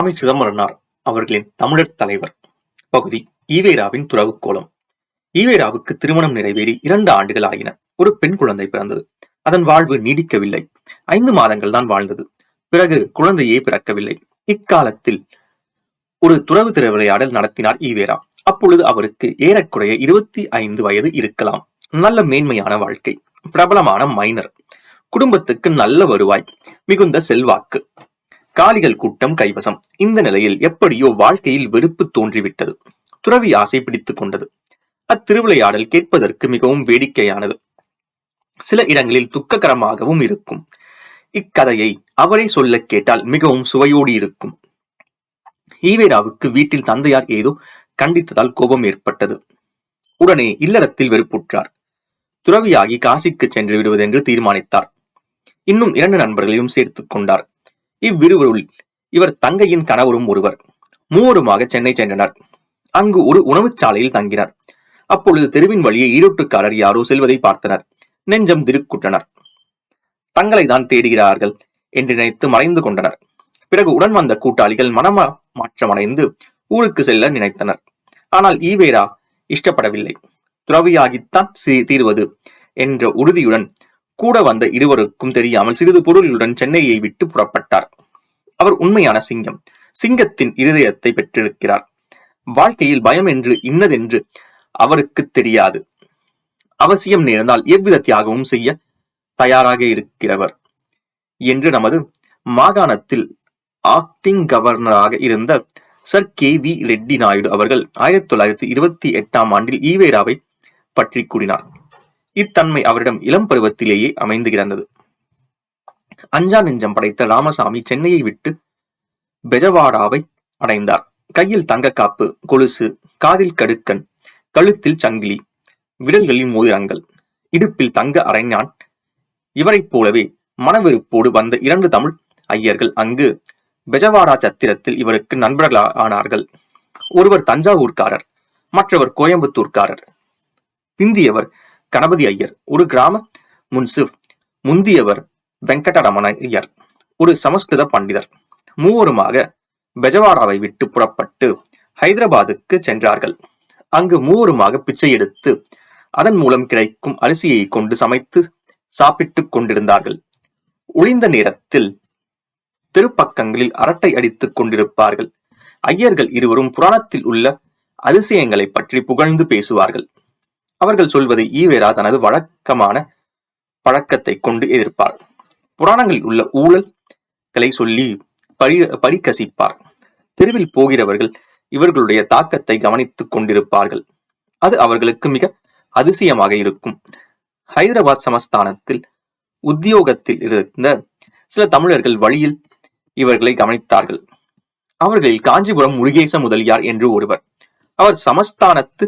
சாமி சிதம்பரனார் அவர்களின் தமிழர் தலைவர். பகுதி ஈவேராவின் துறவு கோலம் ஈவேராவுக்கு திருமணம் நிறைவேறி இரண்டு ஆண்டுகள் ஆகின. ஒரு பெண் குழந்தை பிறந்தது. அதன் வாழ்வு நீடிக்கவில்லை. ஐந்து மாதங்கள் தான் வாழ்ந்தது. பிறகு குழந்தையே பிறக்கவில்லை. இக்காலத்தில் ஒரு துறவு திருவிளையாடல் நடத்தினார் ஈவேரா. அப்பொழுது அவருக்கு ஏறக்குறைய இருபத்தி ஐந்து வயது இருக்கலாம். நல்ல மேன்மையான வாழ்க்கை. பிரபலமான மைனர். குடும்பத்துக்கு நல்ல வருவாய். மிகுந்த செல்வாக்கு. காளிகள் கூட்டம் கைவசம். இந்த நிலையில் எப்படியோ வாழ்க்கையில் வெறுப்பு தோன்றிவிட்டது. துறவி ஆசை பிடித்துக் கொண்டது. அத்திருவிளையாடல் கேட்பதற்கு மிகவும் வேடிக்கையானது. சில இடங்களில் துக்ககரமாகவும் இருக்கும். இக்கதையை அவரே சொல்ல கேட்டால் மிகவும் சுவையோடு இருக்கும். ஈவேராவுக்கு வீட்டில் தந்தையார் ஏதோ கண்டித்ததால் கோபம் ஏற்பட்டது. உடனே இல்லறத்தில் வெறுப்புற்றார். துறவியாகி காசிக்கு சென்று விடுவதென்று தீர்மானித்தார். இன்னும் இரண்டு நண்பர்களையும் சேர்த்துக் கொண்டார். இவ்விருவருள் இவர் தங்கையின் கணவரும் ஒருவர். மூவருமாக சென்னை சென்றனர். அங்கு ஒரு உணவுச் சாலையில் தங்கினர். அப்பொழுது தெருவின் வழியே ஈரோட்டுக்காரர் யாரோ செல்வதை பார்த்தனர். நெஞ்சம் திருக்குற்றனர். தங்களை தான் தேடுகிறார்கள் என்று நினைத்து மறைந்து கொண்டனர். பிறகு உடன் வந்த கூட்டாளிகள் மனம மாற்றமடைந்து ஊருக்கு செல்ல நினைத்தனர். ஆனால் ஈவேரா இஷ்டப்படவில்லை. துறவியாகித்தான் தீர்வது என்ற உறுதியுடன் கூட வந்த இருவருக்கும் தெரியாமல் சிறிது பொருளுடன் சென்னையை விட்டு புறப்பட்டார். அவர் உண்மையான சிங்கம். சிங்கத்தின் இருதயத்தை பெற்றிருக்கிறார். வாழ்க்கையில் பயம் என்று இன்னதென்று அவருக்கு தெரியாது. அவசியம் நேர்ந்தால் எவ்வித தியாகமும் செய்ய தயாராக இருக்கிறவர் என்று நமது மாகாணத்தில் ஆக்டிங் கவர்னராக இருந்த sir K V Reddy Naidu அவர்கள் ஆயிரத்தி தொள்ளாயிரத்தி இருபத்தி எட்டாம் ஆண்டில் ஈவேராவை பற்றி கூறினார். இத்தன்மை அவரிடம் இளம் பருவத்திலேயே அமைந்து கிடந்தது. அஞ்சா நெஞ்சம் படைத்த ராமசாமி சென்னையை விட்டு பெஜவாடாவை அடைந்தார். கையில் தங்கக்காப்பு கொலுசு காதில் கடுக்கன் கழுத்தில் சங்கிலி விரல்களில் மோதிரங்கள் இடுப்பில் தங்க அரைஞான் இவரைப் போலவே மனவெறுப்போடு வந்த இரண்டு தமிழ் ஐயர்கள் அங்கு பெஜவாடா சத்திரத்தில் இவருக்கு நண்பர்களா ஆனார்கள். ஒருவர் தஞ்சாவூர்காரர் மற்றவர் கோயம்புத்தூர்காரர். பிந்தியவர் கணபதி ஐயர் ஒரு கிராம முன்சிப் முந்தியவர் வெங்கடரமண ஐயர் ஒரு சமஸ்கிருத பண்டிதர். மூவருமாக பெஜவாடாவை விட்டு புறப்பட்டு ஹைதராபாத்துக்கு சென்றார்கள். அங்கு மூவருமாக பிச்சை எடுத்து அதன் மூலம் கிடைக்கும் அரிசியை கொண்டு சமைத்து சாப்பிட்டுக் கொண்டிருந்தார்கள். ஒளிந்த நேரத்தில் திருப்பக்கங்களில் அரட்டை அடித்துக் கொண்டிருப்பார்கள். ஐயர்கள் இருவரும் புராணத்தில் உள்ள அதிசயங்களை பற்றி புகழ்ந்து பேசுவார்கள். அவர்கள் சொல்வதை ஈவேரா தனது வழக்கமான பழக்கத்தை கொண்டு எதிர்ப்பார். புராணங்களில் உள்ள ஊழல்களை சொல்லி பழி பரிகசிப்பார் தெருவில் போகிறவர்கள் இவர்களுடைய தாக்கத்தை கவனித்துக் கொண்டிருப்பார்கள். அது அவர்களுக்கு மிக அதிசயமாக இருக்கும். ஹைதராபாத் சமஸ்தானத்தில் உத்தியோகத்தில் இருந்த சில தமிழர்கள் வழியில் இவர்களை கவனித்தார்கள். அவர்களில் காஞ்சிபுரம் முருகேச முதலியார் என்று ஒருவர். அவர் சமஸ்தானத்து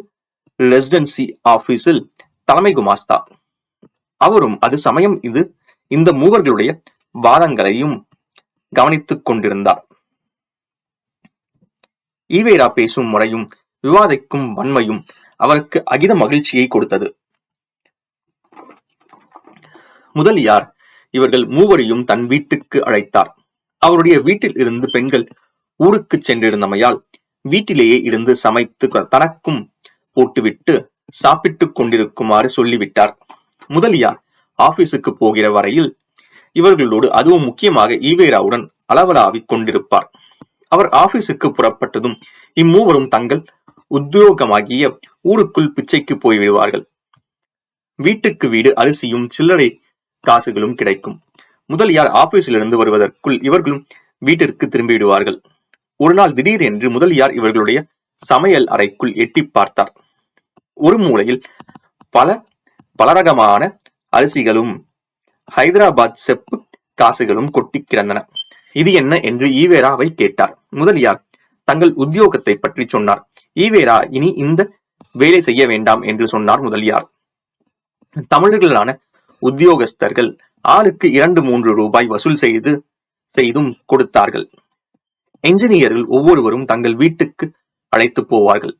ரெசிடென்சி ஆபீஸில் தலைமை குமாஸ்தா அவரும் அது சமயம் இது இந்த மூவர்களுடைய வாதங்களையும் கவனித்துக் கொண்டிருந்தார். ஈவேரா பேசும் முறையும் விவாதிக்கும் வன்மையும் அவருக்கு அகித மகிழ்ச்சியை கொடுத்தது. முதலியார் இவர்கள் மூவரையும் தன் வீட்டுக்கு அழைத்தார். அவருடைய வீட்டில் இருந்து பெண்கள் ஊருக்கு சென்றிருந்தமையால் வீட்டிலேயே இருந்து சமைத்து தனக்கும் போட்டுவிட்டு சாப்பிட்டுக் கொண்டிருக்குமாறு சொல்லிவிட்டார். முதலியார் ஆபீஸுக்கு போகிற வரையில் இவர்களோடு அதுவும் முக்கியமாக ஈவேராவுடன் அளவலாவிக் கொண்டிருப்பார். அவர் ஆபீஸுக்கு புறப்பட்டதும் இம்மூவரும் தங்கள் உத்தியோகமாகிய ஊருக்குள் பிச்சைக்கு போய்விடுவார்கள். வீட்டுக்கு வீடு அரிசியும் சில்லறை காசுகளும் கிடைக்கும். முதலியார் ஆபீஸிலிருந்து வருவதற்குள் இவர்களும் வீட்டிற்கு திரும்பிவிடுவார்கள். ஒரு நாள் திடீரென்று முதலியார் இவர்களுடைய சமையல் அறைக்குள் எட்டிப் பார்த்தார். ஒரு மூலையில் பல பலரகமான அரிசிகளும் ஹைதராபாத் செப்பு காசுகளும் கொட்டி கிடந்தன. இது என்ன என்று ஈவேராவை கேட்டார். முதலியார் தங்கள் உத்தியோகத்தை பற்றி சொன்னார். ஈவேரா இனி இந்த வேலை செய்ய வேண்டாம் என்று சொன்னார் முதலியார். தமிழர்களான உத்தியோகஸ்தர்கள் ஆளுக்கு இரண்டு மூன்று ரூபாய் வசூல் செய்து செய்தும் கொடுத்தார்கள். என்ஜினியர்கள் ஒவ்வொருவரும் தங்கள் வீட்டுக்கு அழைத்து போவார்கள்.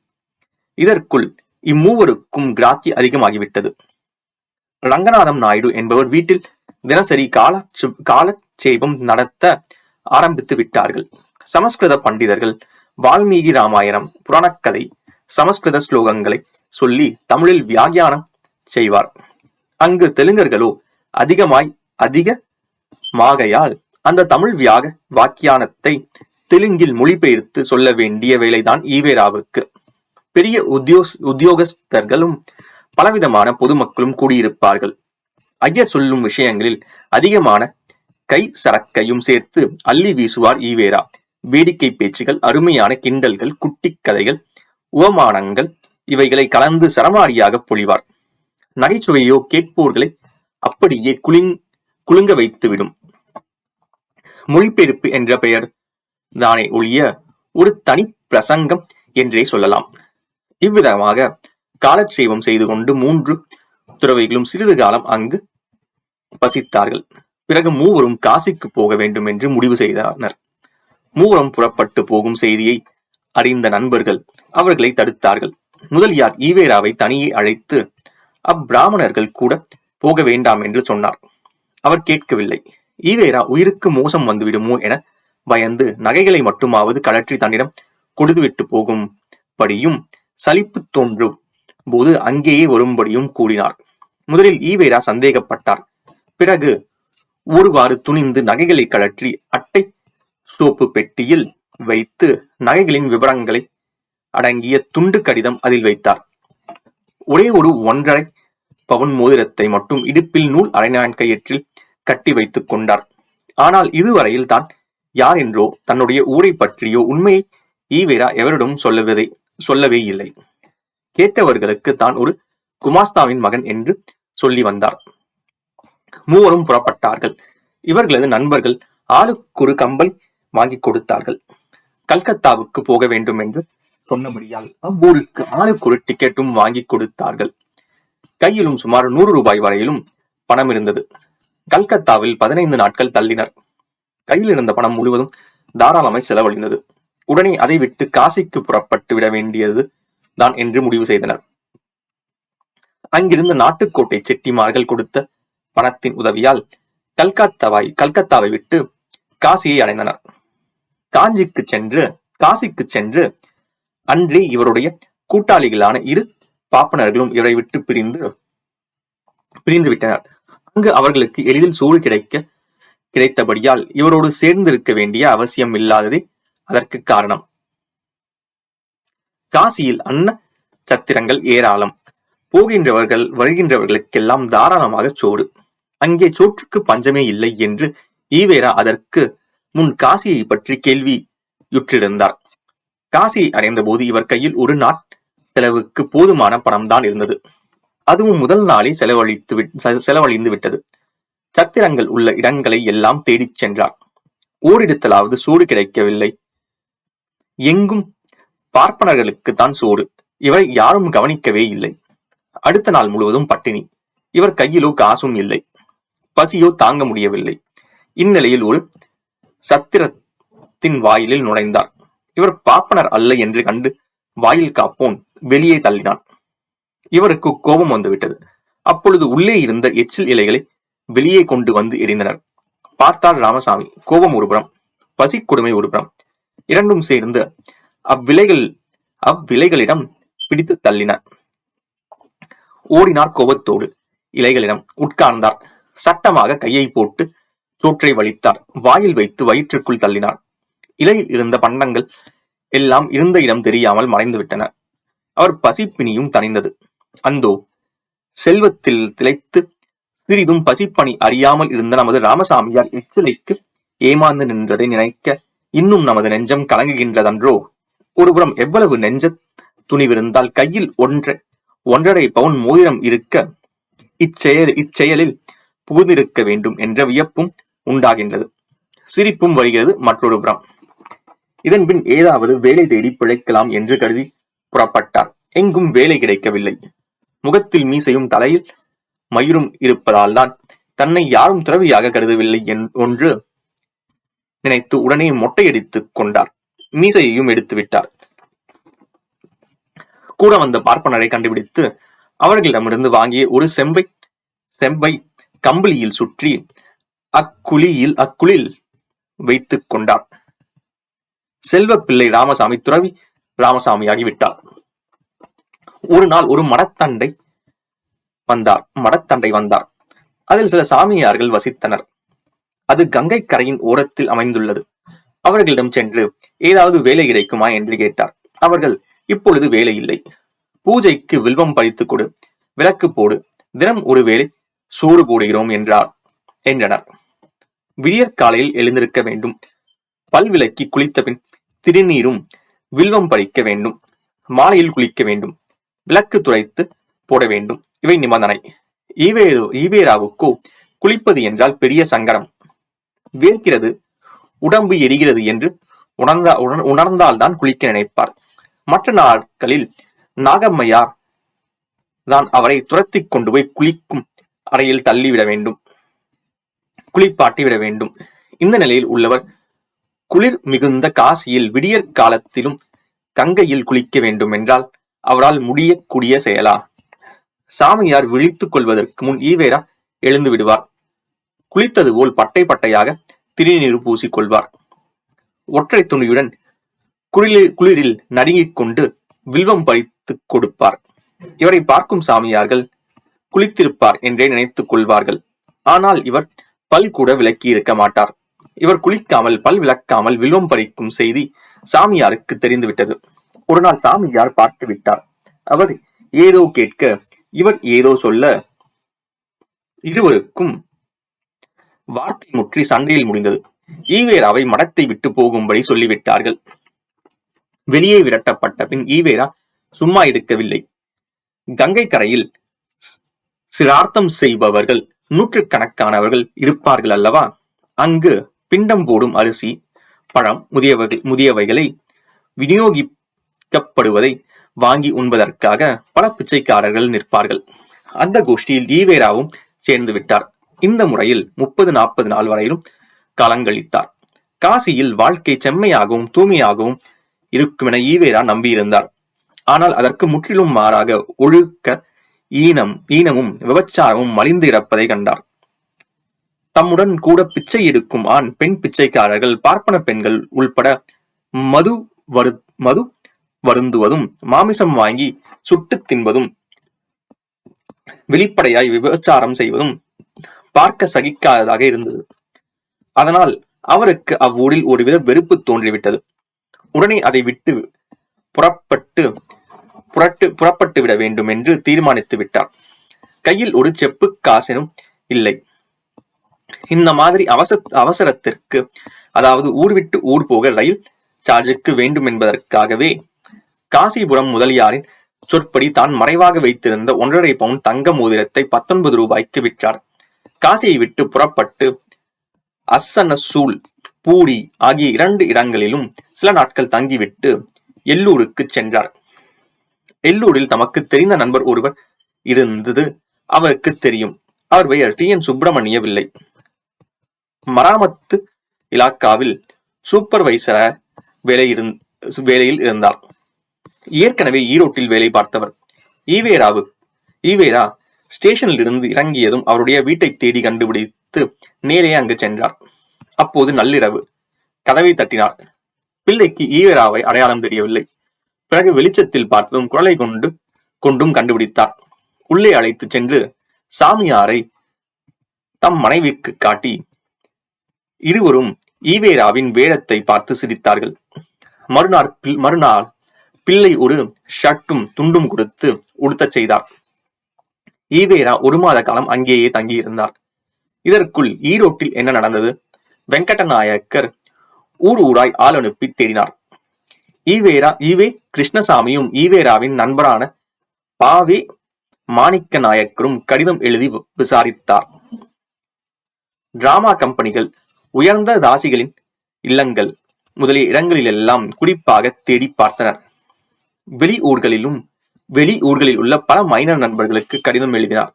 இதற்குள் இம்மூவருக்கும் கிராக்கி அதிகமாகிவிட்டது. ரங்கநாதம் நாயுடு என்பவர் வீட்டில் தினசரி கால காலட்சேபம் நடத்த ஆரம்பித்து விட்டார்கள். சமஸ்கிருத பண்டிதர்கள் வால்மீகி ராமாயணம் புராணக்கதை சமஸ்கிருத ஸ்லோகங்களை சொல்லி தமிழில் வியாக்கியானம் செய்வார். அங்கு தெலுங்கர்களோ அதிகமாய் அதிக மாகையால் அந்த தமிழ் வியாக வாக்கியானத்தை தெலுங்கில் மொழிபெயர்த்து சொல்ல வேண்டிய வேலைதான் ஈவேராவுக்கு. பெரிய உத்தியோஸ் உத்தியோகஸ்தர்களும் பலவிதமான பொதுமக்களும் கூடியிருப்பார்கள். ஐயர் சொல்லும் விஷயங்களில் அதிகமான கை சரக்கையும் சேர்த்து அள்ளி வீசுவார் ஈவேரா. வேடிக்கை பேச்சுகள் அருமையான கிண்டல்கள் குட்டி கதைகள் உவமானங்கள் இவைகளை கலந்து சரமாரியாக பொழிவார். நகைச்சுவையோ கேட்போர்களை அப்படியே குளிங் குலுங்க வைத்துவிடும். மொழிபெயர்ப்பு என்ற பெயர் தானே ஒழிய ஒரு தனி பிரசங்கம் என்றே சொல்லலாம். இவ்விதமாக காலட்சேபம் செய்து கொண்டு மூன்று துறவைகளும் சிறிது காலம் அங்கு வசித்தார்கள். பிறகு மூவரும் காசிக்கு போக வேண்டும் என்று முடிவு செய்தனர். மூவரும் புறப்பட்டு போகும் செய்தியை அறிந்த நண்பர்கள் அவர்களை தடுத்தார்கள். முதலியார் ஈவேராவை தனியே அழைத்து அப்பிராமணர்கள் கூட போக வேண்டாம் என்று சொன்னார். அவர் கேட்கவில்லை. ஈவேரா உயிருக்கு மோசம் வந்துவிடுமோ என பயந்து நகைகளை மட்டுமாவது கழற்றி தன்னிடம் கொடுத்துவிட்டு போகும்படியும் சலிப்பு தோன்றும் போது அங்கேயே வரும்படியும் கூறினார். முதலில் ஈவேரா சந்தேகப்பட்டார். பிறகு ஒருவாறு துணிந்து நகைகளை கழற்றி அட்டை சோப்பு பெட்டியில் வைத்து நகைகளின் விவரங்களை அடங்கிய துண்டு கடிதம் அதில் வைத்தார். ஒரே ஒரு ஒன்றரை பவுன் மோதிரத்தை மட்டும் இடுப்பில் நூல் அரைநான் கயிற்றில் கட்டி வைத்துக் கொண்டார். ஆனால் இதுவரையில் தான் யார் என்றோ தன்னுடைய ஊரை பற்றியோ உண்மையை ஈவேரா எவரிடம் சொல்லவில்லை சொல்லவே இல்லை. கேட்டவர்களுக்கு தான் ஒரு குமாஸ்தாவின் மகன் என்று சொல்லி வந்தார். மூவரும் புறப்பட்டார்கள். இவர்களது நண்பர்கள் ஆளுக்கொரு கம்பல் வாங்கி கொடுத்தார்கள். கல்கத்தாவுக்கு போக வேண்டும் என்று சொன்னபடியால் அவ்வூருக்கு ஆளுக்கொரு டிக்கெட்டும் வாங்கி கொடுத்தார்கள். கையிலும் சுமார் நூறு ரூபாய் வரையிலும் பணம் இருந்தது. கல்கத்தாவில் பதினைந்து நாட்கள் தள்ளினர். கையில் இருந்த பணம் முழுவதும் தாராளமாய் செலவழிந்தது. உடனே அதை விட்டு காசிக்கு புறப்பட்டு விட வேண்டியது தான் என்று முடிவு செய்தனர். அங்கிருந்த நாட்டுக்கோட்டை செட்டிமார்கள் கொடுத்த பணத்தின் உதவியால் கல்கத்தாவை கல்கத்தாவை விட்டு காசியை அடைந்தனர். காஞ்சிக்கு சென்று காசிக்கு சென்று அன்றே இவருடைய கூட்டாளிகளான இரு பாப்பனர்களும் இவரை விட்டு பிரிந்து பிரிந்து விட்டனர். அங்கு அவர்களுக்கு எளிதில் சூடு கிடைக்க கிடைத்தபடியால் இவரோடு சேர்ந்திருக்க வேண்டிய அவசியம் இல்லாததை அதற்கு காரணம். காசியில் அன்ன சத்திரங்கள் ஏராளம். போகின்றவர்கள் வருகின்றவர்களுக்கெல்லாம் தாராளமாக சோறு. அங்கே சோற்றுக்கு பஞ்சமே இல்லை என்று ஈவேரா அதற்கு முன் காசியை பற்றி கேள்வியுற்றிருந்தார் காசியை அடைந்தபோது இவர் கையில் ஒரு நாட் செலவுக்கு போதுமான பணம்தான் இருந்தது. அதுவும் முதல் நாளே செலவழித்து விட்- செ- செலவழிந்து விட்டது. சத்திரங்கள் உள்ள இடங்களை எல்லாம் தேடிச் சென்றார். ஓரிடத்திலாவது சூடு கிடைக்கவில்லை. எங்கும் பார்ப்பனர்களுக்கு தான் சோறு. இவரை யாரும் கவனிக்கவே இல்லை. அடுத்த நாள் முழுவதும் பட்டினி. இவர் கையிலோ காசும் இல்லை. பசியோ தாங்க முடியவில்லை. இந்நிலையில் ஒரு சத்திரத்தின் வாயிலில் நுழைந்தார். இவர் பாப்பனர் அல்ல என்று கண்டு வாயில் காப்போன் வெளியே தள்ளினான். இவருக்கு கோபம் வந்துவிட்டது. அப்பொழுது உள்ளே இருந்த எச்சில் இலைகளை வெளியே கொண்டு வந்து எரிந்தனர் பார்த்தார் ராமசாமி. கோபம் ஒருபுறம் பசி கொடுமை ஒருபுறம் இரண்டும் சேர்ந்து அவ்விலைகள் அவ்விலைகளிடம் பிடித்து தள்ளின. ஓடினார் கோபத்தோடு. இலைகளிடம் உட்கார்ந்தார். சட்டமாக கையை போட்டு சோற்றை வலித்தார். வாயில் வைத்து வயிற்றுக்குள் தள்ளினார். இலையில் இருந்த பண்டங்கள் எல்லாம் இருந்த இடம் தெரியாமல் மறைந்து விட்டன அவர் பசிப்பினியும் தணிந்தது. அந்தோ செல்வத்தில் திளைத்து சிறிதும் பசிப்பணி அறியாமல் இருந்த நமது ராமசாமியார் எச்சிலைக்கு ஏமாந்து நின்றதை நினைக்க இன்னும் நமது நெஞ்சம் கலங்குகின்றதன்றோ? ஒருபுறம் எவ்வளவு நெஞ்ச துணிவிருந்தால் கையில் ஒன்றை ஒன்றரை பவுன் மோதிரம் இருக்க இச்செயல் இச்செயலில் புகுந்திருக்க வேண்டும் என்ற வியப்பும் உண்டாகின்றது. சிரிப்பும் வருகிறது மற்றொரு புறம். இதன்பின் ஏதாவது வேலை தேடி பிழைக்கலாம் என்று கருதி புறப்பட்டார். எங்கும் வேலை கிடைக்கவில்லை. முகத்தில் மீசையும் தலையில் மயிரும் இருப்பதால் தான் தன்னை யாரும் துறவியாக கருதவில்லை என் ஒன்று நினைத்து உடனே மொட்டையடித்துக் கொண்டார். மீசையையும் எடுத்து விட்டார். கூட வந்த பார்ப்பனரை கண்டுபிடித்து அவர்களிடமிருந்து வாங்கிய ஒரு செம்பை செம்பை கம்பளியில் சுற்றி அக்குழியில் அக்குளில் வைத்துக் கொண்டார். செல்வ பிள்ளை ராமசாமி துறவி ராமசாமியாகி விட்டார். ஒரு நாள் ஒரு மடத்தண்டை வந்தார் மடத்தண்டை வந்தார். அதில் சில சாமியார்கள் வசித்தனர். அது கங்கை கரையின் ஓரத்தில் அமைந்துள்ளது. அவர்களிடம் சென்று ஏதாவது வேலை கிடைக்குமா என்று கேட்டார். அவர்கள் இப்பொழுது வேலை இல்லை. பூஜைக்கு வில்வம் பழித்துக் கொடு விளக்கு போடு தினம் ஒருவேளை சூடு சோறு போடுகிறோம் என்றார் என்றனர். விடியற் காலையில் எழுந்திருக்க வேண்டும். பல் விளக்கி குளித்த பின் திருநீரும் வில்வம் பறிக்க வேண்டும். மாலையில் குளிக்க வேண்டும். விளக்கு துடைத்து போட வேண்டும். இவை நிபந்தனை. ஈவேரோ ஈவேராவுக்கோ குளிப்பது என்றால் பெரிய சங்கடம். வேர்க்கிறது உடம்பு எரிகிறது என்று உணர்ந்தா உணர்ந்தால்தான் குளிக்க நினைப்பார். மற்ற நாட்களில் நாகம்மையார் தான் அவரை துரத்திக் கொண்டு போய் குளிக்கும் அறையில் தள்ளிவிட வேண்டும். குளிப்பாட்டி விட வேண்டும். இந்த நிலையில் உள்ளவர் குளிர் மிகுந்த காசியில் விடியற் காலத்திலும் கங்கையில் குளிக்க வேண்டும் என்றால் அவரால் முடியக்கூடிய செயலா? சாமியார் விழித்துக் கொள்வதற்கு முன் ஈவேரா எழுந்து விடுவார். குளித்தது போல் பட்டை பட்டையாக திருநீர் பூசிக் கொள்வார் ஒற்றை துணியுடன் குளிரில் குளிரில் நடுங்கிக் கொண்டு வில்வம் பறித்து கொடுப்பார். இவரை பார்க்கும் சாமியார்கள் குளித்திருப்பார் என்றே நினைத்துக் கொள்வார்கள். ஆனால் இவர் பல் கூட விளக்கி இருக்க மாட்டார். இவர் குளிக்காமல் பல் விளக்காமல் வில்வம் பறிக்கும் செய்தி சாமியாருக்கு தெரிந்துவிட்டது. ஒரு நாள் சாமியார் பார்த்து விட்டார். அவர் ஏதோ கேட்க இவர் ஏதோ சொல்ல இருவருக்கும் வார்த்தை முற்றி சண்டையில் முடிந்தது. ஈவேராவை மடத்தை விட்டு போகும்படி சொல்லிவிட்டார்கள். வெளியே விரட்டப்பட்ட பின் ஈவேரா சும்மா இருக்கவில்லை. கங்கை கரையில் சிரார்த்தம் செய்பவர்கள் நூற்றுக்கணக்கானவர்கள் இருப்பார்கள் அல்லவா? அங்கு பிண்டம் போடும் அரிசி பழம் முதியவர்கள் முதியவைகளை விநியோகிக்கப்படுவதை வாங்கி உண்பதற்காக பல பிச்சைக்காரர்கள் நிற்பார்கள். அந்த கோஷ்டியில் ஈவேராவும் சேர்ந்து விட்டார். இந்த முறையில் முப்பது நாற்பது நாள் வரையிலும் காலங்கழித்தார். காசியில் வாழ்க்கை செம்மையாகவும் தூய்மையாகவும் இருக்குமென ஈவேரா நம்பியிருந்தார். ஆனால் அதற்கு முற்றிலும் மாறாக ஒழுக்க ஈனம் ஈனமும் விபச்சாரமும் மலிந்து இறப்பதை கண்டார். தம்முடன் கூட பிச்சை எடுக்கும் ஆண் பெண் பிச்சைக்காரர்கள் பார்ப்பன பெண்கள் உள்பட மது வரு மது வருந்துவதும் மாமிசம் வாங்கி சுட்டுத் தின்பதும் வெளிப்படையாய் விபச்சாரம் செய்வதும் பார்க்க சகிக்காததாக இருந்தது. அதனால் அவருக்கு அவ்வூரில் ஒருவித வெறுப்பு தோன்றிவிட்டது. உடனே அதை விட்டு புறப்பட்டு புரட்டு புறப்பட்டு விட வேண்டும் என்று தீர்மானித்து விட்டார் கையில் ஒரு செப்பு காசனும் இல்லை. இந்த மாதிரி அவச அவசரத்திற்கு அதாவது ஊர் விட்டு ஊர் போக ரயில் சார்ஜுக்கு வேண்டும் என்பதற்காகவே காசிபுரம் முதலியாரின் சொற்படி தான் மறைவாக வைத்திருந்த ஒன்றரை பவுன் தங்க மோதிரத்தை பத்தொன்பது ரூபாய்க்கு விற்றார். காசியை விட்டு புறப்பட்டு அசனசூல் பூரி ஆகிய இரண்டு இடங்களிலும் சில நாட்கள் தங்கிவிட்டு எல்லூருக்கு சென்றார். எல்லூரில் தமக்கு தெரிந்த நண்பர் ஒருவர் இருந்தது அவருக்கு தெரியும். அவர் பெயர் டி. என். சுப்பிரமணியவில்லை. மராமத்து இலாக்காவில் சூப்பர்வைசர வேலை வேலையில் இருந்தார். ஏற்கனவே ஈரோட்டில் வேலை பார்த்தவர். ஈவேராவு ஈவேரா ஸ்டேஷனில் இருந்து இறங்கியதும் அவருடைய வீட்டை தேடி கண்டுபிடித்து நேரே அங்கு சென்றார். அப்போது நள்ளிரவு கதவை தட்டினார். பிள்ளைக்கு ஈவேராவை அடையாளம் தெரியவில்லை. பிறகு வெளிச்சத்தில் பார்த்ததும் குரலை கொண்டு கொண்டும் கண்டுபிடித்தார். உள்ளே அழைத்துச் சென்று சாமியாரை தம் மனைவிக்கு காட்டி இருவரும் ஈவேராவின் வேடத்தை பார்த்து சிரித்தார்கள். மறுநாள் மறுநாள் பிள்ளை ஒரு ஷர்ட்டும் துண்டும் கொடுத்து உடுத்தச் செய்தார். ஈவேரா ஒரு மாத காலம் அங்கேயே தங்கியிருந்தார். இதற்குள் ஈரோட்டில் என்ன நடந்தது? வெங்கடநாயக்கர் ஊர் ஊராய் ஆள் அனுப்பி தேடினார். ஈவேரா ஈவே கிருஷ்ணசாமியும் ஈவேராவின் நண்பரான பாவே மாணிக்க நாயக்கரும் கடிதம் எழுதி விசாரித்தார். டிராமா கம்பெனிகள் உயர்ந்த தாசிகளின் இல்லங்கள் முதலிய இடங்களிலெல்லாம் குறிப்பாக தேடி பார்த்தனர். வெளி ஊர்களிலும் வெளி ஊர்களில் உள்ள பல மைனர் நண்பர்களுக்கு கடிதம் எழுதினார்.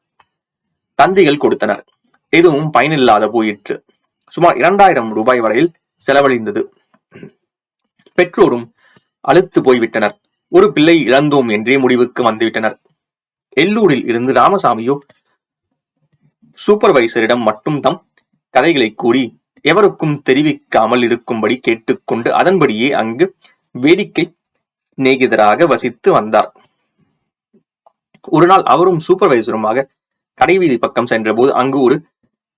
தந்திகள் கொடுத்தனர். எதுவும் பயனில்லாத போயிற்று. சுமார் இரண்டாயிரம் ரூபாய் வரையில் செலவழிந்தது. பெற்றோரும் அழுத்து போய்விட்டனர். ஒரு பிள்ளை இழந்தோம் என்றே முடிவுக்கு வந்துவிட்டனர். எல்லூரில் இருந்து ராமசாமியோ சூப்பர்வைசரிடம் மட்டும் தம் கதைகளை கூறி எவருக்கும் தெரிவிக்காமல் இருக்கும்படி கேட்டுக்கொண்டு அதன்படியே அங்கு வேடிக்கை நேகிதராக வசித்து வந்தார். ஒரு நாள் அவரும் சூப்பர்வைசருமாக கடைவீதி பக்கம் சென்றபோது அங்கு ஒரு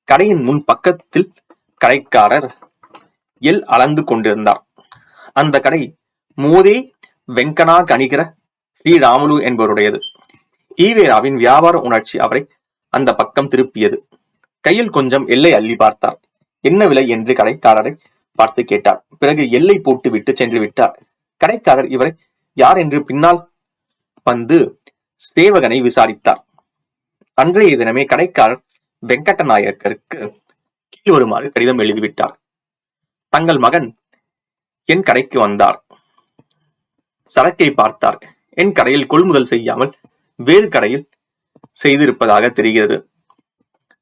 கடையின் முன் பக்கத்தில் கடைக்காரர் எல் அளந்து கொண்டிருந்தார். அந்த கடை மோதே வெங்கனா கணிகர ஸ்ரீராமுலு என்பவருடையது. ஈவேராவின் வியாபார உணர்ச்சி அவரை அந்த பக்கம் திருப்பியது. கையில் கொஞ்சம் எல்லை அள்ளி பார்த்தார். என்ன விலை என்று கடைக்காரரை பார்த்து கேட்டார். பிறகு எல்லை போட்டு விட்டு சென்று விட்டார். கடைக்காரர் இவரை யார் என்று பின்னால் வந்து சேவகனை விசாரித்தார். அன்றைய தினமே கடைக்காரர் வெங்கட்ட நாயக்கருக்கு கீழ் வருமாறு கடிதம் எழுதிவிட்டார். தங்கள் மகன் என் கடைக்கு வந்தார். சரக்கை பார்த்தார். என் கடையில் கொள்முதல் செய்யாமல் வேறு கடையில் செய்திருப்பதாக தெரிகிறது.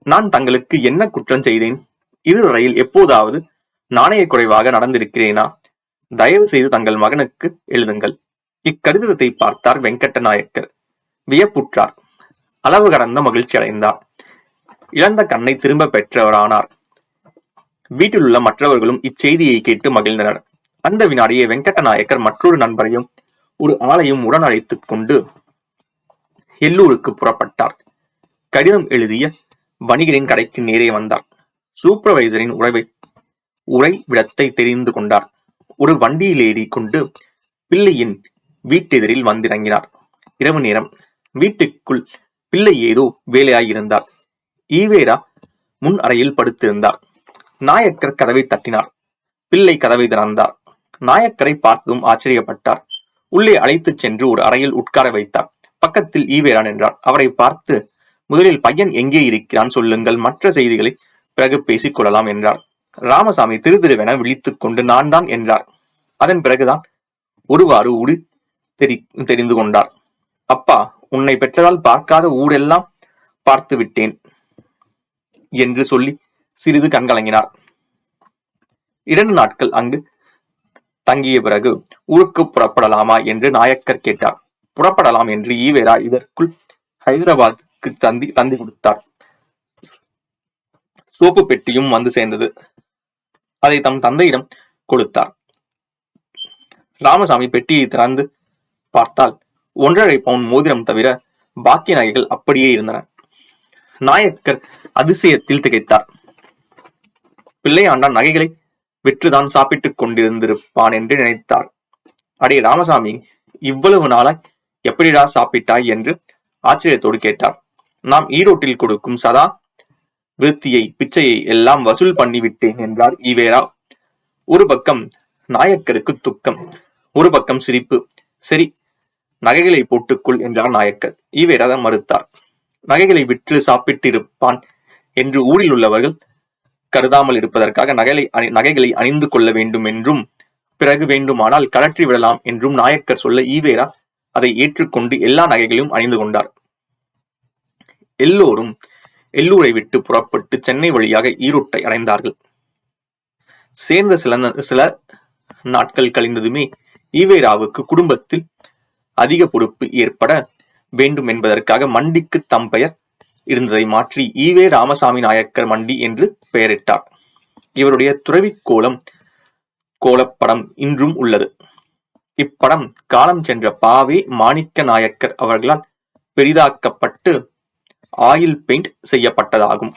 நான் தங்களுக்கு என்ன குற்றம் செய்தேன்? இதுவரையில் எப்போதாவது நாணய குறைவாக நடந்திருக்கிறேனா? தயவு செய்து தங்கள் மகனுக்கு எழுதுங்கள். இக்கடிதத்தை பார்த்தார் வெங்கட்ட நாயக்கர் வியப்புற்றார். அளவு கடந்த மகிழ்ச்சி அடைந்தார் இழந்த கண்ணை திரும்ப பெற்றவரானார். வீட்டிலுள்ள மற்றவர்களும் இச்செய்தியை கேட்டு மகிழ்ந்தனர். அந்த வினாடியே வெங்கட்ட நாயக்கர் மற்றொரு நண்பரையும் ஒரு ஆளையும் உடன் அழைத்துக் கொண்டு எல்லூருக்கு புறப்பட்டார். கடிதம் எழுதிய வணிகரின் கடைக்கு நேரே வந்தார். சூப்பர்வைசரின் உறவை உறைவிடத்தை தெரிந்து கொண்டார். ஒரு வண்டியில் ஏறி கொண்டு பிள்ளையின் வீட்டெதிரில் வந்திறங்கினார். இரவு நேரம் வீட்டுக்குள் பிள்ளை ஏதோ வேலையாயிருந்தார் ஈவேரா முன் அறையில் படுத்திருந்தார் நாயக்கர் கதவை தட்டினார் பிள்ளை கதவை திறந்தார் நாயக்கரை பார்த்ததும் ஆச்சரியப்பட்டார். உள்ளே அழைத்துச் சென்று ஒரு அறையில் உட்கார வைத்தார். பக்கத்தில் ஈவேரா நின்றார் அவரை பார்த்து முதலில் பையன் எங்கே இருக்கிறான் சொல்லுங்கள். மற்ற செய்திகளை பிறகு பேசிக் கொள்ளலாம் என்றார் ராமசாமி திரு திருவென விழித்துக் கொண்டு நான் தான் என்றார் அதன் பிறகுதான் ஒருவாறு உடி தெரி தெரிந்து கொண்டார். அப்பா உன்னை பெற்றதால் பார்க்காத ஊரெல்லாம் பார்த்து விட்டேன் என்று சொல்லி சிறிது கண்கலங்கினார் இரண்டு நாட்கள் அங்கு தங்கிய பிறகு ஊருக்கு புறப்படலாமா என்று நாயக்கர் கேட்டார். புறப்படலாம் என்று ஈவேரா இதற்குள் ஹைதராபாத்துக்கு தந்தி தந்தி கொடுத்தார். சோப்பு பெட்டியும் வந்து சேர்ந்தது. அதை தம் தந்தையிடம் கொடுத்தார். ராமசாமி பெட்டியை திறந்து பார்த்தால் ஒன்றரை பவுன் மோதிரம் தவிர பாக்கிய நகைகள் அப்படியே இருந்தன. நாயக்கர் அதிசயத்தில் திகைத்தார். பிள்ளையாண்டான் நகைகளை விற்றுதான் சாப்பிட்டுக் கொண்டிருந்திருப்பான் என்று நினைத்தார். அடே ராமசாமி இவ்வளவு நாளாய் எப்படிடா சாப்பிட்டாய் என்று ஆச்சரியத்தோடு கேட்டார். நாம் ஈரோட்டில் கொடுக்கும் சதா விருத்தியை பிச்சையை எல்லாம் வசூல் பண்ணிவிட்டேன் என்றார் ஈவேரா. ஒரு பக்கம் நாயக்கருக்கு துக்கம் ஒரு பக்கம் சிரிப்பு. சரி நகைகளை போட்டுக்கொள் என்றார் நாயக்கர். ஈவேரா மறுத்தார். நகைகளை விற்று சாப்பிட்டிருப்பான் என்று ஊரில் உள்ளவர்கள் கருதாமல் இருப்பதற்காக நகைகளை நகைகளை அணிந்து கொள்ள வேண்டும் என்றும் பிறகு வேண்டுமானால் கலற்றி விடலாம் என்றும் நாயக்கர் சொல்ல ஈவேரா அதை ஏற்றுக்கொண்டு எல்லா நகைகளையும் அணிந்து கொண்டார். எல்லோரும் எல்லூரை விட்டு புறப்பட்டு சென்னை வழியாக ஈரோட்டை அடைந்தார்கள். சேர்ந்த சில சில நாட்கள் கழிந்ததுமே ஈவேராவுக்கு குடும்பத்தில் அதிக பொறுப்பு ஏற்பட வேண்டும் என்பதற்காக மண்டிக்கு தம் பெயர் இருந்ததை மாற்றி ஈவே ராமசாமி நாயக்கர் மண்டி என்று பெயரிட்டார். இவருடைய துறவி கோலம் கோலப்படம் இன்றும் உள்ளது. இப்படம் காலம் சென்ற பாவே மாணிக்க நாயக்கர் அவர்களால் பெரிதாக்கப்பட்டு ஆயில் பெயிண்ட் செய்யப்பட்டதாகும்.